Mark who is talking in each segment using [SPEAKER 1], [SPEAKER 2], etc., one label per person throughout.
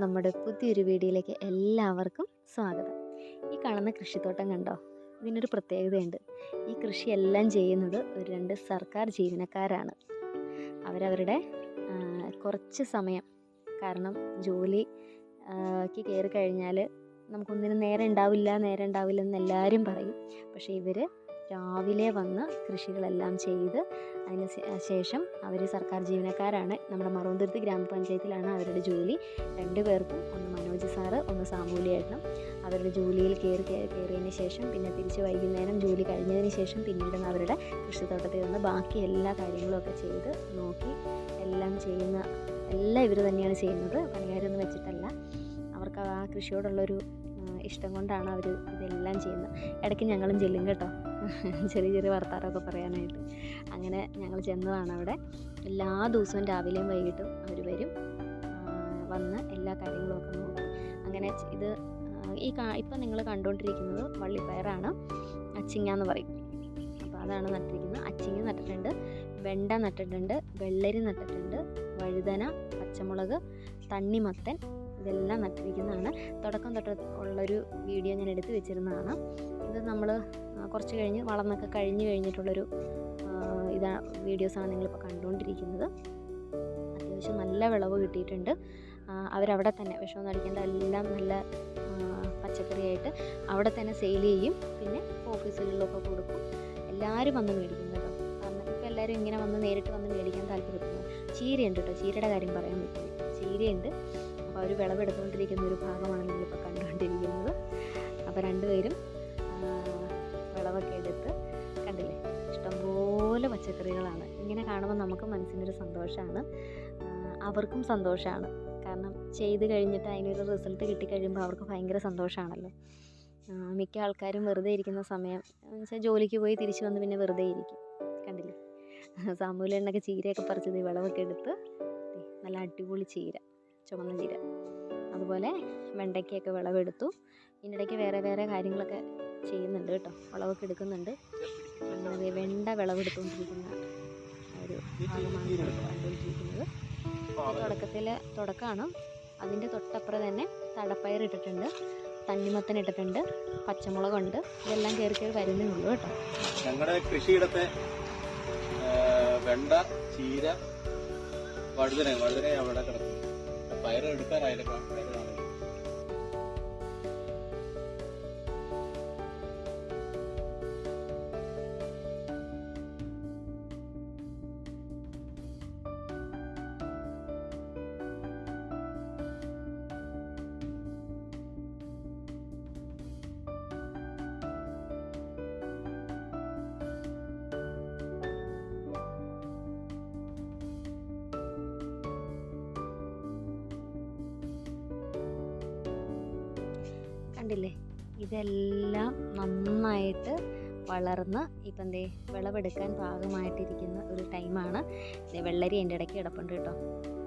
[SPEAKER 1] നമ്മുടെ പുതിയൊരു വീഡിയോയിലേക്ക് എല്ലാവർക്കും സ്വാഗതം. ഈ കാണുന്ന കൃഷിത്തോട്ടം കണ്ടോ? ഇതിനൊരു പ്രത്യേകതയുണ്ട്. ഈ കൃഷിയെല്ലാം ചെയ്യുന്നത് ഒരു രണ്ട് സർക്കാർ ജീവനക്കാരാണ്. അവരവരുടെ കുറച്ച് സമയം കാരണം ജോലി ആ, ക്ക് കയറി കഴിഞ്ഞാൽ നമുക്കൊന്നിനും നേരം ഉണ്ടാവില്ല നേരെ ഉണ്ടാവില്ല എന്ന് എല്ലാവരും പറയും. പക്ഷേ ഇവർ രാവിലെ വന്ന് കൃഷികളെല്ലാം ചെയ്ത് അതിന് ശേഷം അവർ സർക്കാർ ജീവനക്കാരാണ്. നമ്മുടെ മറുവന്തുരുത്ത് ഗ്രാമപഞ്ചായത്തിലാണ് അവരുടെ ജോലി. രണ്ട് പേർക്കും ഒന്ന് മനോജ് സാറ് ഒന്ന് സാമൂലിയേട്ടനും അവരുടെ ജോലിയിൽ കയറി കയറി- കയറിയതിന് ശേഷം പിന്നെ തിരിച്ച് വൈകുന്നേരം ജോലി കഴിഞ്ഞതിന് ശേഷം പിന്നീട് അവരുടെ കൃഷിത്തോട്ടത്തിൽ നിന്ന് ബാക്കി എല്ലാ കാര്യങ്ങളും ഒക്കെ ചെയ്ത് നോക്കി എല്ലാം ചെയ്യുന്ന എല്ലാം ഇവർ തന്നെയാണ് ചെയ്യുന്നത്. പണിയാരൊന്നും വെച്ചിട്ടല്ല. അവർക്ക് ആ കൃഷിയോടുള്ളൊരു ഇഷ്ടം കൊണ്ടാണ് അവർ ഇതെല്ലാം ചെയ്യുന്നത്. ഇടയ്ക്ക് ഞങ്ങളും ചെല്ലും കേട്ടോ. ചെറിയ ചെറിയ വർത്താനമൊക്കെ പറയാനായിട്ട്. അങ്ങനെ ഞങ്ങൾ ചെന്നതാണ് അവിടെ. എല്ലാ ദിവസവും രാവിലെയും വൈകിട്ടും അവർ വരും. വന്ന് എല്ലാ കാര്യങ്ങളും ഒക്കെ നോക്കും. അങ്ങനെ ഇത് ഈ കാ ഇപ്പം നിങ്ങൾ കണ്ടുകൊണ്ടിരിക്കുന്നത് വള്ളിപ്പയറാണ്. അച്ചിങ്ങ എന്ന് പറയും. അപ്പോൾ അതാണ് നട്ടിരിക്കുന്നത്. അച്ചിങ്ങ നട്ടിട്ടുണ്ട് വെണ്ട നട്ടിട്ടുണ്ട് വെള്ളരി നട്ടിട്ടുണ്ട് വഴുതന പച്ചമുളക് തണ്ണിമത്തൻ ഇതെല്ലാം നട്ടിരിക്കുന്നതാണ്. തുടക്കം തൊട്ട് ഉള്ളൊരു വീഡിയോ ഞാൻ എടുത്ത് വെച്ചിരുന്നതാണ്. ഇത് നമ്മൾ കുറച്ച് കഴിഞ്ഞ് വളർന്നൊക്കെ കഴിഞ്ഞ് കഴിഞ്ഞിട്ടുള്ളൊരു ഇതാ വീഡിയോസാണ് നിങ്ങളിപ്പോൾ കണ്ടുകൊണ്ടിരിക്കുന്നത്. അത്യാവശ്യം നല്ല വിളവ് കിട്ടിയിട്ടുണ്ട്. അവരവിടെ തന്നെ വിഷമൊന്നും അടിക്കേണ്ട എല്ലാം നല്ല പച്ചക്കറിയായിട്ട് അവിടെ തന്നെ സെയിൽ ചെയ്യും. പിന്നെ ഓഫീസുകളിലൊക്കെ കൊടുക്കും. എല്ലാവരും വന്ന് മേടിക്കും കേട്ടോ. കാരണം ഇപ്പോൾ എല്ലാവരും ഇങ്ങനെ വന്ന് നേരിട്ട് വന്ന് മേടിക്കാൻ താല്പര്യപ്പെടുന്നു. ചീരയുണ്ട് കേട്ടോ. ചീരയുടെ കാര്യം പറയാൻ പറ്റും ചീരയുണ്ട്. അപ്പോൾ അവർ വിളവെടുത്തുകൊണ്ടിരിക്കുന്ന ഒരു ഭാഗമാണ് നിങ്ങളിപ്പോൾ കണ്ടുകൊണ്ടിരിക്കുന്നത്. അപ്പോൾ രണ്ടുപേരും പച്ചക്കറികളാണ്. ഇങ്ങനെ കാണുമ്പോൾ നമുക്ക് മനസ്സിനൊരു സന്തോഷമാണ് അവർക്കും സന്തോഷമാണ് കാരണം ചെയ്ത് കഴിഞ്ഞിട്ട് അതിനൊരു റിസൾട്ട് കിട്ടിക്കഴിയുമ്പോൾ അവർക്ക് ഭയങ്കര സന്തോഷമാണല്ലോ മിക്ക ആൾക്കാരും വെറുതെ ഇരിക്കുന്ന സമയം. എന്നുവെച്ചാൽ ജോലിക്ക് പോയി തിരിച്ചു വന്ന് പിന്നെ വെറുതെ ഇരിക്കും. കണ്ടില്ലേ? സാമൂലെണ്ണൊക്കെ ചീരയൊക്കെ പറിച്ചത് വിളവൊക്കെ എടുത്ത് നല്ല അടിപൊളി ചീര ചുമന്ന ചീര. അതുപോലെ വെണ്ടയ്ക്കയൊക്കെ വിളവെടുത്തു. ഇതിനിടയ്ക്ക് വേറെ വേറെ കാര്യങ്ങളൊക്കെ ചെയ്യുന്നുണ്ട് കേട്ടോ. വിളവൊക്കെ എടുക്കുന്നുണ്ട്. വെണ്ട വിളവെടുത്തുകൊണ്ടിരിക്കുന്ന ഒരു ഭാഗമാണ് കണ്ടുകൊണ്ടിരിക്കുന്നത്. തുടക്കത്തിൽ തുടക്കമാണ്. അതിന്റെ തൊട്ടപ്പുറം തന്നെ തടപ്പയർ ഇട്ടിട്ടുണ്ട് തണ്ണിമത്തൻ ഇട്ടിട്ടുണ്ട് പച്ചമുളകുണ്ട്. ഇതെല്ലാം കയറി കയറി വരുന്നേ ഉള്ളൂ കേട്ടോ.
[SPEAKER 2] ഞങ്ങളുടെ കൃഷിയിടത്തെ വെണ്ട ചീര വഴുതന വഴുതന അവിടെ കിടക്കും പയർ എടുക്കാനായില്ല
[SPEAKER 1] കണ്ടില്ലേ? ഇതെല്ലാം നന്നായിട്ട് വളർന്ന് ഇപ്പം എന്തേ വിളവെടുക്കാൻ പാകമായിട്ടിരിക്കുന്ന ഒരു ടൈമാണ്. വെള്ളരി അതിന്റെ ഇടയ്ക്ക് കിടപ്പുണ്ട് കേട്ടോ.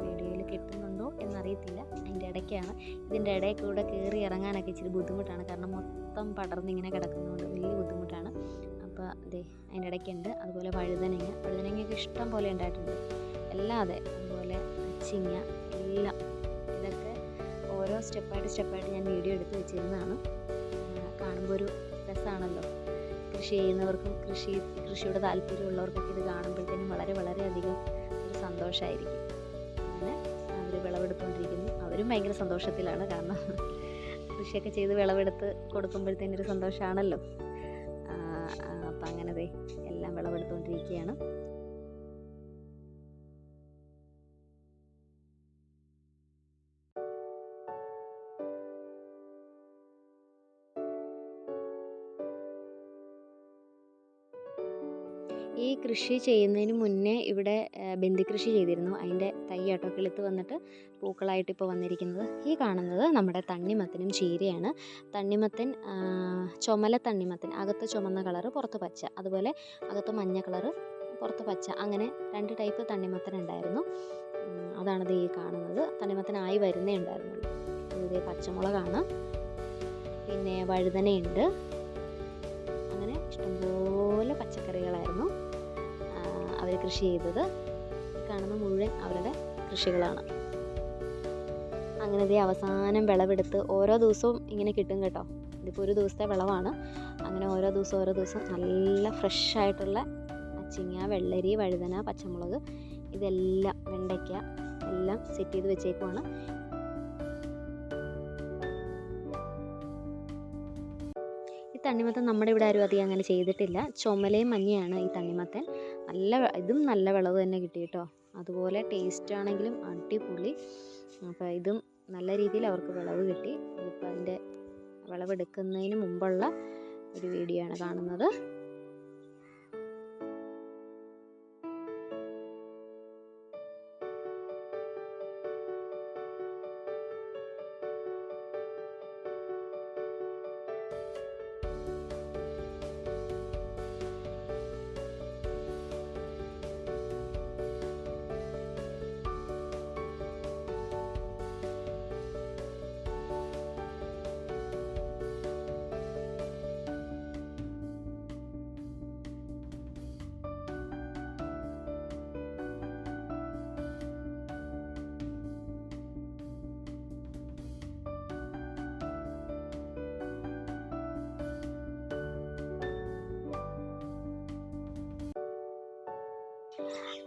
[SPEAKER 1] വീഡിയോയിൽ കിട്ടുന്നുണ്ടോ എന്നറിയത്തില്ല. അതിന്റെ ഇടയ്ക്കാണ്. ഇതിന്റെ ഇടയിൽ കൂടെ കയറി ഇറങ്ങാനൊക്കെ ഇച്ചിരി ബുദ്ധിമുട്ടാണ്. കാരണം മൊത്തം പടർന്നിങ്ങനെ കിടക്കുന്നതുകൊണ്ട് വലിയ ബുദ്ധിമുട്ടാണ്. അപ്പോൾ ദേ അതിന്റെ ഇടയ്ക്കുണ്ട്. അതുപോലെ വഴുതനങ്ങ. വഴുതനങ്ങയൊക്കെ ഇഷ്ടം പോലെ ഉണ്ടായിട്ടുണ്ട്. എല്ലാം അതെ. അതുപോലെ അച്ചിങ്ങ എല്ലാം ഓരോ സ്റ്റെപ്പായിട്ട് സ്റ്റെപ്പായിട്ട് ഞാൻ വീഡിയോ എടുത്ത് വെച്ചിരുന്നതാണ്. കാണുമ്പോൾ ഒരു രസമാണല്ലോ. കൃഷി ചെയ്യുന്നവർക്കും കൃഷി കൃഷിയുടെ താല്പര്യമുള്ളവർക്കൊക്കെ ഇത് കാണുമ്പോഴത്തേനും വളരെ വളരെയധികം ഒരു സന്തോഷമായിരിക്കും. വിളവെടുത്തുകൊണ്ടിരിക്കുന്നു. അവരും ഭയങ്കര സന്തോഷത്തിലാണ്. കാരണം കൃഷിയൊക്കെ ചെയ്ത് വിളവെടുത്ത് കൊടുക്കുമ്പോഴത്തേനും ഒരു സന്തോഷമാണല്ലോ. അപ്പം അങ്ങനെ ദേ എല്ലാം വിളവെടുത്തുകൊണ്ടിരിക്കുകയാണ്. ഈ കൃഷി ചെയ്യുന്നതിന് മുന്നേ ഇവിടെ ബന്ദിക്കൃഷി ചെയ്തിരുന്നു. അതിന്റെ തൈയാട്ടോ കിളുത്ത് വന്നിട്ട് പൂക്കളായിട്ട് ഇപ്പോൾ വന്നിരിക്കുന്നത് ഈ കാണുന്നത് നമ്മുടെ തണ്ണിമത്തനും ചീരയാണ്. തണ്ണിമത്തൻ ചുമല തണ്ണിമത്തൻ അകത്ത് ചുമന്ന കളറ് പുറത്ത് പച്ച. അതുപോലെ അകത്ത് മഞ്ഞ കളറ് പുറത്ത് പച്ച. അങ്ങനെ രണ്ട് ടൈപ്പ് തണ്ണിമത്തൻ ഉണ്ടായിരുന്നു. അതാണിത് ഈ കാണുന്നത്. തണ്ണിമത്തനായി വരുന്നേ ഉണ്ടായിരുന്നുള്ളൂ. ഇത് പച്ചമുളകാണ്. പിന്നെ വഴുതനയുണ്ട്. അങ്ങനെ ഇഷ്ടംപോലെ പച്ചക്കറികളായിരുന്നു. അവർ കൃഷി ചെയ്തത്. കാണുന്ന മുഴുവൻ അവരുടെ കൃഷികളാണ്. അങ്ങനെ അവസാനം വിളവെടുത്ത് ഓരോ ദിവസവും ഇങ്ങനെ കിട്ടും കേട്ടോ. ഇതിപ്പോൾ ഒരു ദിവസത്തെ വിളവാണ്. അങ്ങനെ ഓരോ ദിവസം ഓരോ ദിവസം നല്ല ഫ്രഷ് ആയിട്ടുള്ള അച്ചിങ്ങ വെള്ളരി വഴുതന പച്ചമുളക് ഇതെല്ലാം വെണ്ടയ്ക്ക എല്ലാം സെറ്റ് ചെയ്ത് വെച്ചേക്കുവാണ്. തണ്ണിമത്തൻ നമ്മുടെ ഇവിടെ ആരും അധികം അങ്ങനെ ചെയ്തിട്ടില്ല. ചുമലയും മഞ്ഞയാണ് ഈ തണ്ണിമത്തൻ. നല്ല ഇതും നല്ല വിളവ് തന്നെ കിട്ടി കേട്ടോ. അതുപോലെ ടേസ്റ്റ് ആണെങ്കിലും അടിപൊളി. അപ്പോൾ ഇതും നല്ല രീതിയിൽ അവർക്ക് വിളവ് കിട്ടി. ഇതിപ്പോൾ അതിന്റെ വിളവെടുക്കുന്നതിന് മുമ്പുള്ള ഒരു വീഡിയോ ആണ് കാണുന്നത്.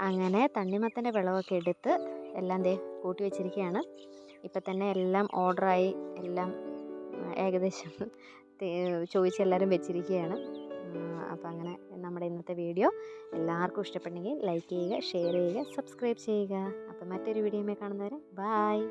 [SPEAKER 1] അങ്ങനെ തണ്ണിമത്തന്റെ വിളവൊക്കെ എടുത്ത് എല്ലാം ദേ കൂട്ടി വെച്ചിരിക്കുകയാണ്. ഇപ്പം തന്നെ എല്ലാം ഓർഡറായി എല്ലാം ഏകദേശം ചോദിച്ച് എല്ലാവരും വെച്ചിരിക്കുകയാണ്. അപ്പോൾ അങ്ങനെ നമ്മുടെ ഇന്നത്തെ വീഡിയോ എല്ലാവർക്കും ഇഷ്ടപ്പെട്ടെങ്കിൽ ലൈക്ക് ചെയ്യുക ഷെയർ ചെയ്യുക സബ്സ്ക്രൈബ് ചെയ്യുക. അപ്പോൾ മറ്റൊരു വീഡിയോയുമായി കാണുന്നവരെ ബായ്